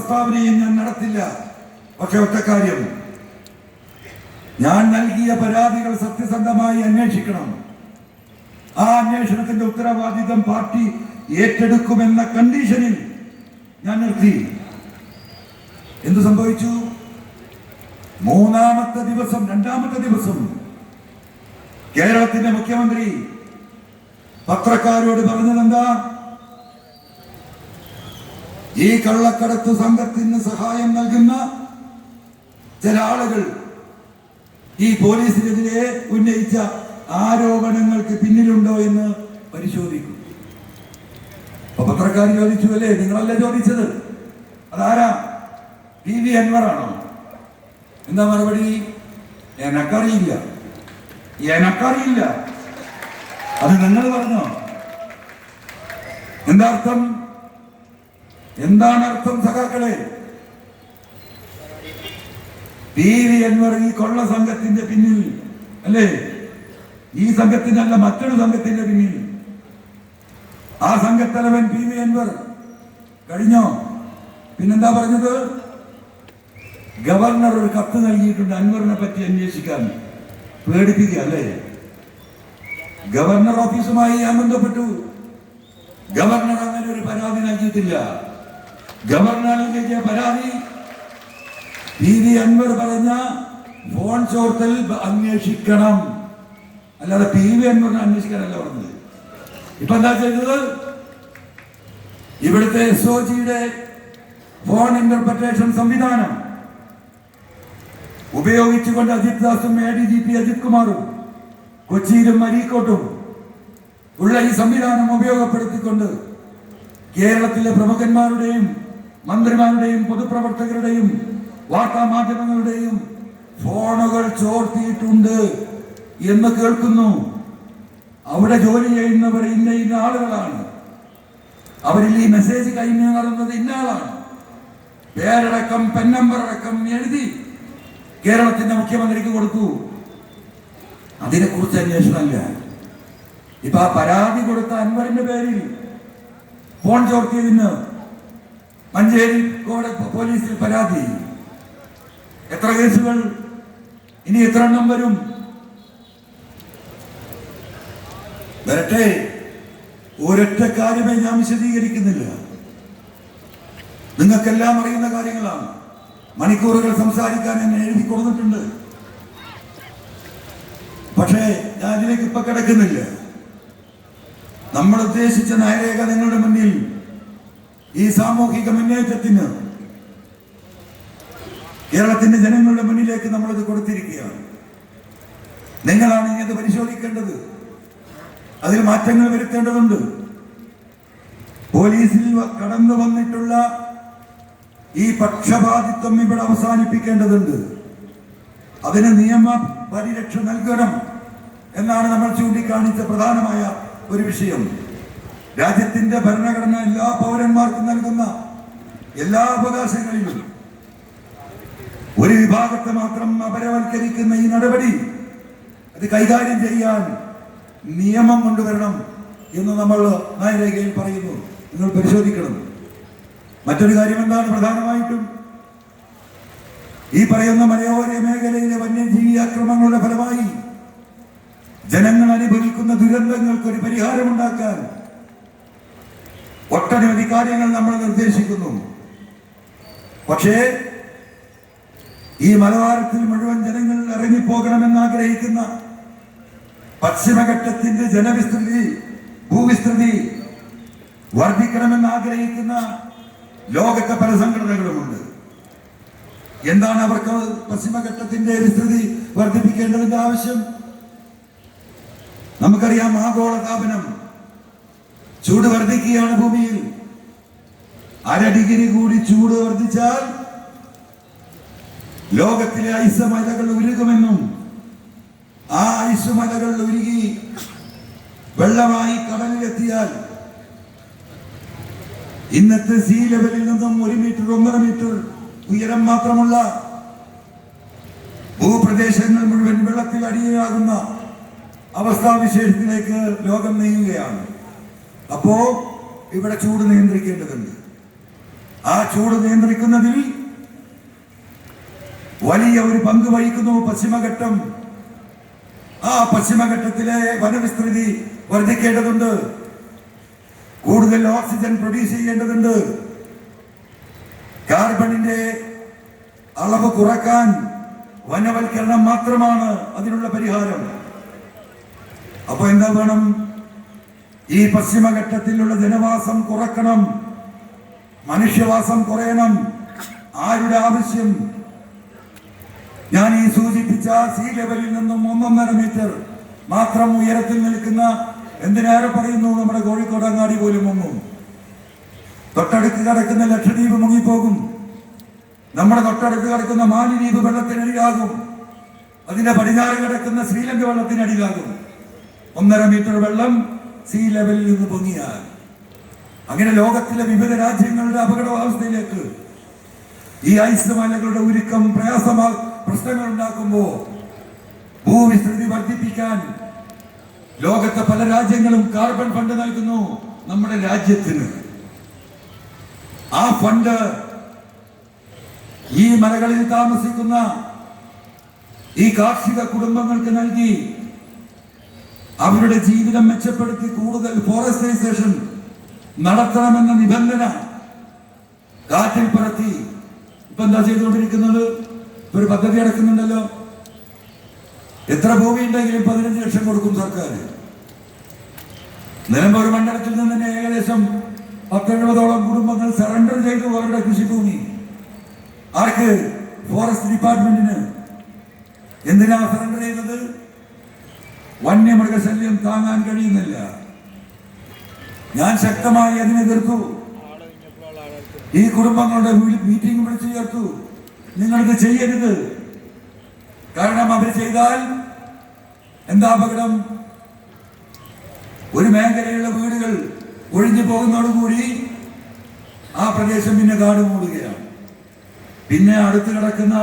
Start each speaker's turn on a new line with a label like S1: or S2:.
S1: പ്രസ്താവനയും ഞാൻ നടത്തില്ല. പക്ഷെ ഒറ്റ കാര്യം. ഞാൻ നൽകിയ പരാതികൾ സത്യസന്ധമായി അന്വേഷിക്കണം. ആ അന്വേഷണത്തിന്റെ ഉത്തരവാദിത്തം പാർട്ടി ഏറ്റെടുക്കുമെന്ന കണ്ടീഷനിൽ ഞാൻ നിർത്തി. എന്തു സംഭവിച്ചു? മൂന്നാമത്തെ ദിവസം രണ്ടാമത്തെ ദിവസം കേരളത്തിന്റെ മുഖ്യമന്ത്രി പത്രക്കാരോട് പറഞ്ഞതെന്താ? ഈ കള്ളക്കടത്ത് സംഘത്തിന് സഹായം നൽകുന്ന ചില ആളുകൾ ഈ പോലീസിനെതിരെ ഉന്നയിച്ച ആരോപണങ്ങൾക്ക് പിന്നിലുണ്ടോ എന്ന് പരിശോധിക്കും. അപ്പൊ പത്രക്കാർ ചോദിച്ചു അല്ലേ നിങ്ങളല്ല ചോദിച്ചത്? അതാരാ? പി വി ആണോ? എന്താ മറുപടി? എനക്കറിയില്ല. എനക്കറിയില്ല. അത് നിങ്ങൾ പറഞ്ഞോ? എന്താ അർത്ഥം എന്താണ് അർത്ഥം സഖാക്കളെ? പി വി അൻവർ ഈ കൊള്ള സംഘത്തിന്റെ പിന്നിൽ അല്ലേ? ഈ സംഘത്തിനല്ല മറ്റൊരു സംഘത്തിന്റെ പിന്നിൽ. ആ സംഘത്തലവൻ പി വി അൻവർ. കഴിഞ്ഞോ? പിന്നെന്താ പറഞ്ഞത്? ഗവർണർ ഒരു കത്ത് നൽകിയിട്ടുണ്ട് അൻവറിനെ പറ്റി അന്വേഷിക്കാൻ. പേടിപ്പിക്കുക അല്ലേ? ഗവർണർ ഓഫീസുമായി ഞാൻ ബന്ധപ്പെട്ടു ഗവർണർ അങ്ങനെ ഒരു പരാതി നൽകിയിട്ടില്ല. ഗവർണർ കിട്ടിയ പരാതി. പി വി അൻവർ പറഞ്ഞ ഫോൺ ചോർത്തൽ അന്വേഷിക്കണം. അല്ലാതെ പി വി അൻവറിനെ അന്വേഷിക്കാനല്ല പറഞ്ഞത്. ഇപ്പൊ എന്താ ചെയ്തത്? ഇവിടുത്തെ എസ് ഒ ജിയുടെ ഫോൺ ഇന്റർപ്രിട്ടേഷൻ സംവിധാനം ഉപയോഗിച്ചുകൊണ്ട് Ajith ദാസും A D G P Ajith കുമാറും കൊച്ചിയിലും അരീക്കോട്ടും ഉള്ള ഈ സംവിധാനം ഉപയോഗപ്പെടുത്തിക്കൊണ്ട് കേരളത്തിലെ പ്രമുഖന്മാരുടെയും മന്ത്രിമാരുടെയും പൊതുപ്രവർത്തകരുടെയും വാർത്താ മാധ്യമങ്ങളുടെയും ഫോണുകൾ ചോർത്തിയിട്ടുണ്ട് എന്ന് കേൾക്കുന്നു. അവിടെ ജോലി ചെയ്യുന്നവർ ഇന്ന ഇന്ന ആളുകളാണ്. അവരിൽ ഈ മെസ്സേജ് കൈമാറുന്നത് ഇന്ന ആളാണ്. പേരടക്കം പെൻ നമ്പർ അടക്കം എഴുതി കേരളത്തിന്റെ മുഖ്യമന്ത്രിക്ക് കൊടുത്തു അതിനെക്കുറിച്ച് അന്വേഷണമല്ല. ഇപ്പൊ ആ പരാതി കൊടുത്ത അൻവറിന്റെ പേരിൽ ഫോൺ ചോർത്തിയതിന് മഞ്ചേരി കോട പോലീസിൽ പരാതി. എത്ര കേസുകൾ? ഇനി എത്ര എണ്ണം വരും? വരട്ടെ. ഒരൊറ്റ കാര്യമേ ഞാൻ വിശദീകരിക്കുന്നില്ല. നിങ്ങൾക്കെല്ലാം അറിയുന്ന കാര്യങ്ങളാണ്. മണിക്കൂറുകൾ സംസാരിക്കാൻ എന്നെ എഴുതി കൊടുത്തിട്ടുണ്ട്. പക്ഷേ ഞാൻ ഇതിലേക്ക് ഇപ്പൊ കിടക്കുന്നില്ല. നമ്മൾ ഉദ്ദേശിച്ച നയരേഖ നിങ്ങളുടെ മുന്നിൽ ഈ സാമൂഹിക മുന്നേറ്റത്തിന് കേരളത്തിന്റെ ജനങ്ങളുടെ മുന്നിലേക്ക് നമ്മളിത് കൊടുത്തിരിക്കുകയാണ്. നിങ്ങളാണ് ഇനി അത് പരിശോധിക്കേണ്ടത്. അതിൽ മാറ്റങ്ങൾ വരുത്തേണ്ടതുണ്ട്. പോലീസിൽ കടന്നു വന്നിട്ടുള്ള ഈ പക്ഷപാതിത്വം ഇവിടെ അവസാനിപ്പിക്കേണ്ടതുണ്ട്. അതിന് നിയമ പരിരക്ഷ നൽകണം എന്നാണ് നമ്മൾ ചൂണ്ടിക്കാണിച്ച പ്രധാനമായ ഒരു വിഷയം. രാജ്യത്തിന്റെ ഭരണഘടന എല്ലാ പൗരന്മാർക്കും നൽകുന്ന എല്ലാ അവകാശങ്ങളിലും ഒരു വിഭാഗത്തെ മാത്രം അപരവൽക്കരിക്കുന്ന ഈ നടപടി അത് കൈകാര്യം ചെയ്യാൻ നിയമം കൊണ്ടുവരണം എന്ന് നമ്മൾ നയരേഖയിൽ പറയുന്നു. നിങ്ങൾ പരിശോധിക്കണം. മറ്റൊരു കാര്യം എന്താണ് പ്രധാനമായിട്ടും? ഈ പറയുന്ന മലയോര മേഖലയിലെ വന്യജീവി ആക്രമണങ്ങളുടെ ഫലമായി ജനങ്ങൾ അനുഭവിക്കുന്ന ദുരന്തങ്ങൾക്ക് ഒരു പരിഹാരമുണ്ടാക്കാൻ ഒട്ടനവധി കാര്യങ്ങൾ നമ്മൾ നിർദ്ദേശിക്കുന്നു. പക്ഷേ ഈ മലബാരത്തിൽ മുഴുവൻ ജനങ്ങൾ ഇറങ്ങിപ്പോകണമെന്ന് ആഗ്രഹിക്കുന്ന പശ്ചിമഘട്ടത്തിന്റെ ജനവിസ്തൃതി ഭൂവിസ്തൃതി വർദ്ധിക്കണമെന്ന് ആഗ്രഹിക്കുന്ന ലോകത്തെ പല സംഘടനകളുമുണ്ട്. എന്താണ് അവർക്ക് പശ്ചിമഘട്ടത്തിന്റെ വിസ്തൃതി വർദ്ധിപ്പിക്കേണ്ടതിന്റെ ആവശ്യം? നമുക്കറിയാം ആഗോള താപനം ചൂട് വർദ്ധിക്കുകയാണ് ഭൂമിയിൽ. അര ഡിഗ്രി കൂടി ചൂട് വർദ്ധിച്ചാൽ ലോകത്തിലെ ഐസമലകൾ ഉരുകുമെന്നും ആ ഐസമലകൾ ഉരുകി വെള്ളമായി കടലിലെത്തിയാൽ ഇന്നത്തെ സീ ലെവലിൽ നിന്നും ഒരു മീറ്റർ ഒന്നര മീറ്റർ ഉയരം മാത്രമുള്ള ഭൂപ്രദേശങ്ങൾ മുഴുവൻ വെള്ളത്തിൽ അടിയാകുന്ന അവസ്ഥാവിശേഷത്തിലേക്ക് ലോകം നീങ്ങുകയാണ്. അപ്പോ ഇവിടെ ചൂട് നിയന്ത്രിക്കേണ്ടതുണ്ട്. ആ ചൂട് നിയന്ത്രിക്കുന്നതിൽ വലിയ ഒരു പങ്ക് വഹിക്കുന്നു പശ്ചിമഘട്ടം. ആ പശ്ചിമഘട്ടത്തിലെ വനവിസ്തൃതി വർദ്ധിക്കേണ്ടതുണ്ട്. കൂടുതൽ ഓക്സിജൻ പ്രൊഡ്യൂസ് ചെയ്യേണ്ടതുണ്ട്. കാർബണിന്റെ അളവ് കുറയ്ക്കാൻ വനവൽക്കരണം മാത്രമാണ് അതിനുള്ള പരിഹാരം. അപ്പൊ എന്താ വേണം? ഈ പശ്ചിമഘട്ടത്തിലുള്ള ജനവാസം കുറക്കണം. മനുഷ്യവാസം കുറയണം. ആരുടെ ആവശ്യം? ഞാൻ ഈ സൂചിപ്പിച്ച സീ ലെവലിൽ നിന്നും ഒന്നൊന്നര മീറ്റർ മാത്രം ഉയരത്തിൽ നിൽക്കുന്ന എന്തിനേറെ പറയുന്നു? നമ്മുടെ കോഴിക്കോട് അങ്ങാടി പോലും മുങ്ങും. തൊട്ടടുത്ത് കിടക്കുന്ന ലക്ഷദ്വീപ് മുങ്ങിപ്പോകും. നമ്മുടെ തൊട്ടടുത്ത് കിടക്കുന്ന മാലിദ്വീപ് വെള്ളത്തിനടിയിലാകും. അതിന്റെ പടിഞ്ഞാറ് കിടക്കുന്ന ശ്രീലങ്ക വെള്ളത്തിനടിയിലാകും. ഒന്നര മീറ്റർ വെള്ളം സീ ലെവലിൽ നിന്ന് പൊങ്ങിയാൽ അങ്ങനെ ലോകത്തിലെ വിവിധ രാജ്യങ്ങളുടെ അപകടാവസ്ഥയിലേക്ക് ഈ ഐസ് മലകളുടെ ഉരുക്കം പ്രയാസമാ പ്രശ്നങ്ങൾ ഉണ്ടാക്കുമ്പോ ഭൂവിസ്തൃതി വർദ്ധിപ്പിക്കാൻ ലോകത്തെ പല രാജ്യങ്ങളും കാർബൺ ഫണ്ട് നൽകുന്നു നമ്മുടെ രാജ്യത്തിന്. ആ ഫണ്ട് ഈ മലകളിൽ താമസിക്കുന്ന ഈ കാർഷിക കുടുംബങ്ങൾക്ക് നൽകി അവരുടെ ജീവിതം മെച്ചപ്പെടുത്തി കൂടുതൽ ഫോറസ്റ്റൈസേഷൻ നടത്തണമെന്ന നിബന്ധന കാറ്റിൽ പറത്തി ഇപ്പൊ എന്താ ചെയ്തുകൊണ്ടിരിക്കുന്നത്? ഒരു പദ്ധതി അടക്കുന്നുണ്ടല്ലോ. എത്ര ഭൂമി ഉണ്ടെങ്കിലും പതിനഞ്ച് ലക്ഷം കൊടുക്കും സർക്കാർ. നിലമ്പൂർ മണ്ഡലത്തിൽ നിന്ന് തന്നെ ഏകദേശം പത്തെഴുപതോളം കുടുംബങ്ങൾ സറണ്ടർ ചെയ്തു അവരുടെ കൃഷിഭൂമി. ആർക്ക്? ഫോറസ്റ്റ് ഡിപ്പാർട്ട്മെന്റിന് എന്തിനാ സറണ്ടർ ചെയ്തത്? വന്യമൃഗശല്യം താങ്ങാൻ കഴിയുന്നില്ല. ഞാൻ ശക്തമായി അതിനെ എതിർത്തു. ഈ കുടുംബങ്ങളുടെ മീറ്റിംഗ് വിളിച്ചു ചേർത്തു. നിങ്ങളിത് ചെയ്യരുത്. കാരണം അവർ ചെയ്താൽ എന്താ അപകടം? ഒരു മേഖലയിലുള്ള വീടുകൾ ഒഴിഞ്ഞു പോകുന്നതോടുകൂടി ആ പ്രദേശം പിന്നെ കാട് മൂടുകയാണ് പിന്നെ അടുത്ത് കിടക്കുന്ന